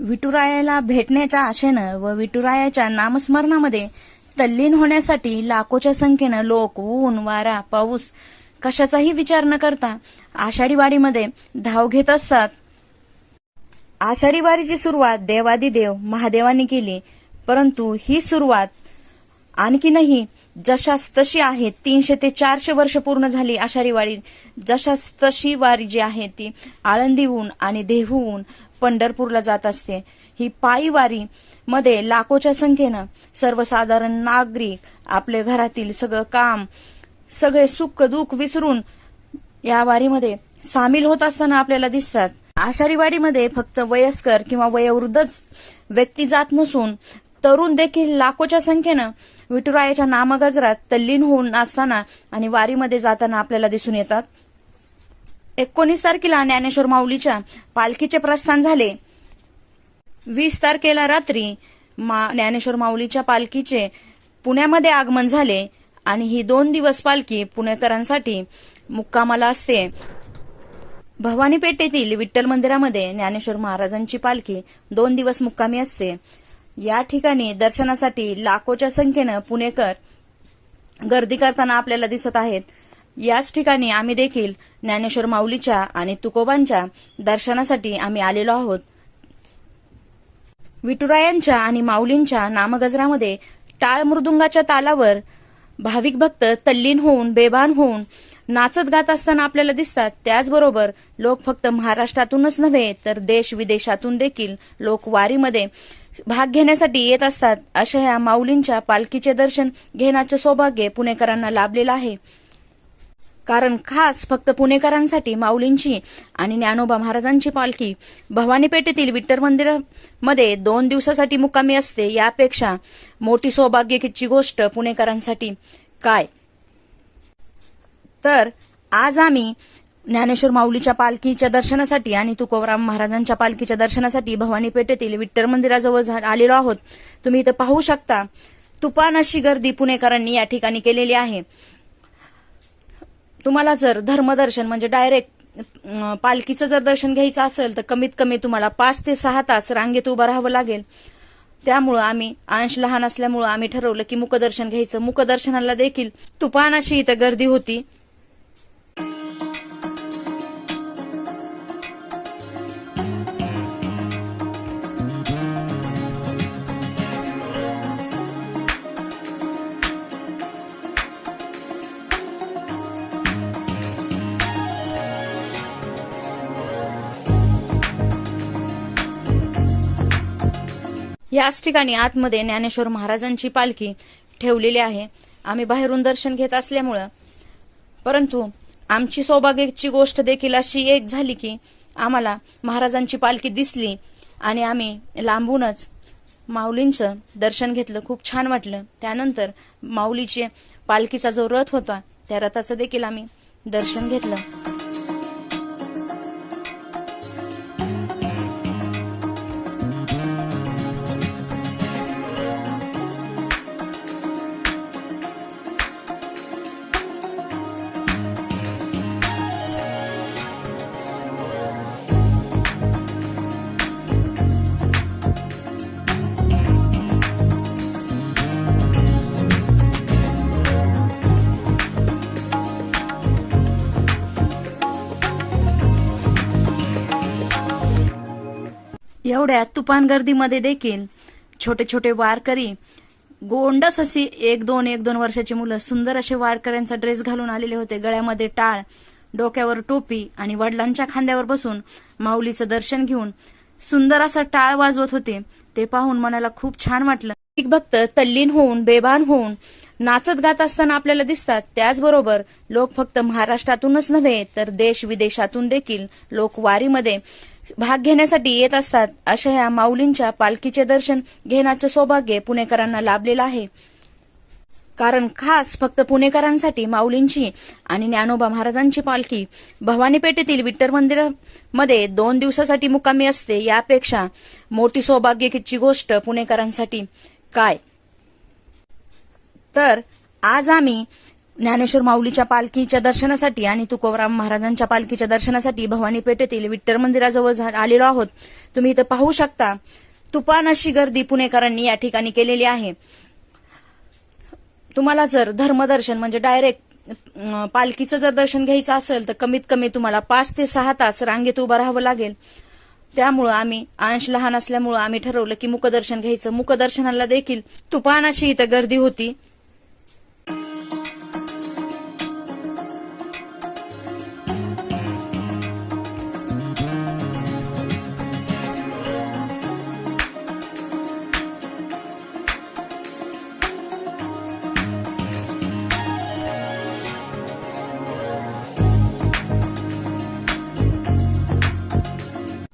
विठुरायाला भेटण्याच्या आशेनं व विठुरायाच्या नामस्मरणामध्ये तल्लीन होण्यासाठी लाखोच्या संख्येनं लोक ऊन वारा पाऊस कशाचाही विचार न करता आषाढी वाडीमध्ये धाव घेत असतात. आषाढी वारीची सुरुवात देवादिदेव महादेवानी केली परंतु ही सुरुवात आणखीनही जशास तशी आहे तीनशे ते चारशे वर्ष पूर्ण झाली आषाढी वारी जशास तशी वारी जी आहे ती आळंदीहून आणि देहूहून पंढरपूरला जात असते. ही पायी वारी मध्ये लाखोच्या संख्येनं सर्वसाधारण नागरिक आपले घरातील सगळं काम सगळे सुख दुःख विसरून या वारीमध्ये सामील होत असताना आपल्याला दिसतात. आषाढी वारीमध्ये फक्त वयस्कर किंवा वयोवृद्धच व्यक्ती जात नसून तरुण देखील लाखोच्या संख्येनं विठुरायाच्या नामगजरात तल्लीन होऊन असताना आणि वारीमध्ये जाताना आपल्याला दिसून येतात. एकोणीस तारखेला ज्ञानेश्वर माऊलीच्या पालखीचे प्रस्थान झाले. वीस तारखेला रात्री मा ज्ञानेश्वर माऊलीच्या पालखीचे पुण्यामध्ये आगमन झाले आणि ही दोन दिवस पालखी पुणेकरांसाठी मुक्कामाला असते. भवानी पेठेतील विठ्ठल मंदिरामध्ये ज्ञानेश्वर महाराजांची पालखी दोन दिवस मुक्कामी असते. या ठिकाणी दर्शनासाठी लाखोच्या संख्येनं पुणेकर गर्दी करताना आपल्याला दिसत आहेत. याच ठिकाणी आम्ही देखील ज्ञानेश्वर माऊलीच्या आणि तुकोबांच्या दर्शनासाठी आम्ही आलेलो आहोत. विठुरायांच्या आणि माऊलींच्या नामगजरामध्ये टाळ मृदुंगाच्या तालावर भाविक भक्त तल्लीन होऊन बेभान होऊन नाचत गात असताना आपल्याला दिसतात. त्याचबरोबर लोक फक्त महाराष्ट्रातूनच नव्हे तर देश विदेशातून देखील लोक वारीमध्ये भाग घेण्यासाठी येत असतात. अशा या माऊलींच्या पालखीचे दर्शन घेण्याचे सौभाग्य पुणेकरांना लाभलेलं आहे. कारण खास फक्त पुणेकरांसाठी माऊलींची आणि ज्ञानोबा महाराजांची पालखी. भवानी पेठेतील विठ्ठल मंदिरामध्ये दोन दिवसासाठी मुक्कामी असते. यापेक्षा मोठी सौभाग्याची गोष्ट पुणेकरांसाठी काय? तर आज आम्ही ज्ञानेश्वर माऊलीच्या पालखीच्या दर्शनासाठी आणि तुकोराम महाराजांच्या पालखीच्या दर्शनासाठी भवानी पेठेतील विठ्ठल मंदिराजवळ झा- आलेलो आहोत. तुम्ही इथं पाहू शकता तुफान अशी गर्दी पुणेकरांनी या ठिकाणी केलेली आहे. तुम्हाला जर धर्मदर्शन म्हणजे डायरेक्ट पालखीचं जर दर्शन घ्यायचं असेल तर कमीत कमी तुम्हाला पाच ते सहा तास रांगेत उभं राहावं लागेल. त्यामुळं आम्ही अंश लहान असल्यामुळं आम्ही ठरवलं की मुकदर्शन घ्यायचं. मुखदर्शनाला देखील तुफान इथं गर्दी होती. याच ठिकाणी आतमध्ये ज्ञानेश्वर महाराजांची पालखी ठेवलेली आहे. आम्ही बाहेरून दर्शन घेत असल्यामुळं. परंतु आमची सौभाग्याची गोष्ट देखील अशी एक झाली की आम्हाला महाराजांची पालखी दिसली आणि आम्ही लांबूनच माऊलींचं दर्शन घेतलं. खूप छान वाटलं. त्यानंतर माऊलीचे पालखीचा जो रथ होता त्या रथाचं देखील आम्ही दर्शन घेतलं. एवढ्या तुफान गर्दीमध्ये देखील छोटे छोटे वारकरी गोंडस अशी एक दोन एक दोन वर्षाची मुलं सुंदर असे वारकऱ्यांचा ड्रेस घालून आलेले होते. गळ्यामध्ये टाळ डोक्यावर टोपी आणि वडिलांच्या खांद्यावर बसून माऊलीचं दर्शन घेऊन सुंदर असा टाळ वाजवत होते. ते पाहून मनाला खूप छान वाटलं. एक भक्त तल्लीन होऊन बेभान होऊन नाचत गात असताना आपल्याला दिसतात. त्याचबरोबर लोक फक्त महाराष्ट्रातूनच नव्हे तर देश विदेशातून देखील लोक वारीमध्ये भाग घेण्यासाठी येत असतात. अशा या माऊलींच्या पालखीचे दर्शन घेण्याचं सौभाग्य पुणेकरांना लाभलेलं आहे. कारण खास फक्त पुणेकरांसाठी माऊलींची आणि ज्ञानोबा महाराजांची पालखी भवानी पेठेतील विठ्ठल मंदिरामध्ये दोन दिवसासाठी मुक्कामी असते. यापेक्षा मोठी सौभाग्याची गोष्ट पुणेकरांसाठी काय? तर आज आम्ही ज्ञानेश्वर माऊलीच्या पालखीच्या दर्शनासाठी आणि तुकोबराम महाराजांच्या पालखीच्या दर्शनासाठी भवानी पेठेतील विठ्ठल मंदिराजवळ झा- आलेलो आहोत. तुम्ही इथं पाहू शकता तुफान अशी गर्दी पुणेकरांनी या ठिकाणी केलेली आहे. तुम्हाला जर धर्मदर्शन म्हणजे डायरेक्ट पालखीचं जर दर्शन घ्यायचं असेल तर कमीत कमी तुम्हाला पाच ते सहा तास रांगेत उभं राहावं लागेल. त्यामुळं आम्ही अंश लहान असल्यामुळं आम्ही ठरवलं की मुखदर्शन घ्यायचं. मुकदर्शनाला देखील तुफान अशी इथं गर्दी होती.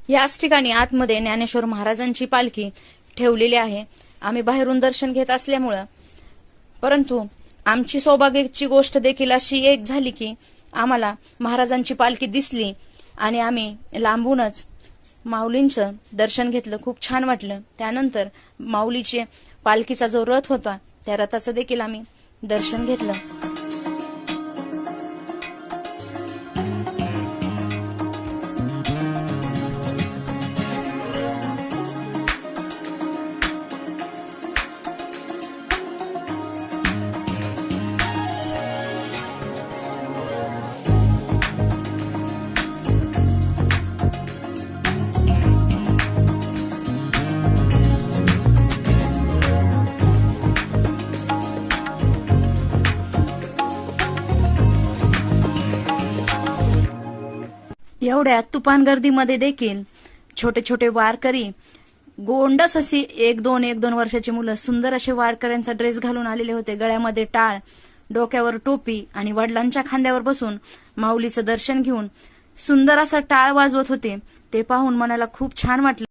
याच ठिकाणी आतमध्ये ज्ञानेश्वर महाराजांची पालखी ठेवलेली आहे. आम्ही बाहेरून दर्शन घेत असल्यामुळं. परंतु आमची सौभाग्याची गोष्ट देखील अशी एक झाली की आम्हाला महाराजांची पालखी दिसली आणि आम्ही लांबूनच माऊलींचं दर्शन घेतलं. खूप छान वाटलं. त्यानंतर माऊलीचे पालखीचा जो रथ होता त्या रथाचं देखील आम्ही दर्शन घेतलं. एवढ्या तुफान गर्दीमध्ये देखील छोटे छोटे वारकरी गोंडस अशी एक दोन एक दोन वर्षाची मुलं सुंदर असे वारकऱ्यांचा ड्रेस घालून आलेले होते. गळ्यामध्ये टाळ डोक्यावर टोपी आणि वडिलांच्या खांद्यावर बसून माऊलीचं दर्शन घेऊन सुंदर असा टाळ वाजवत होते. ते पाहून मनाला खूप छान वाटलं.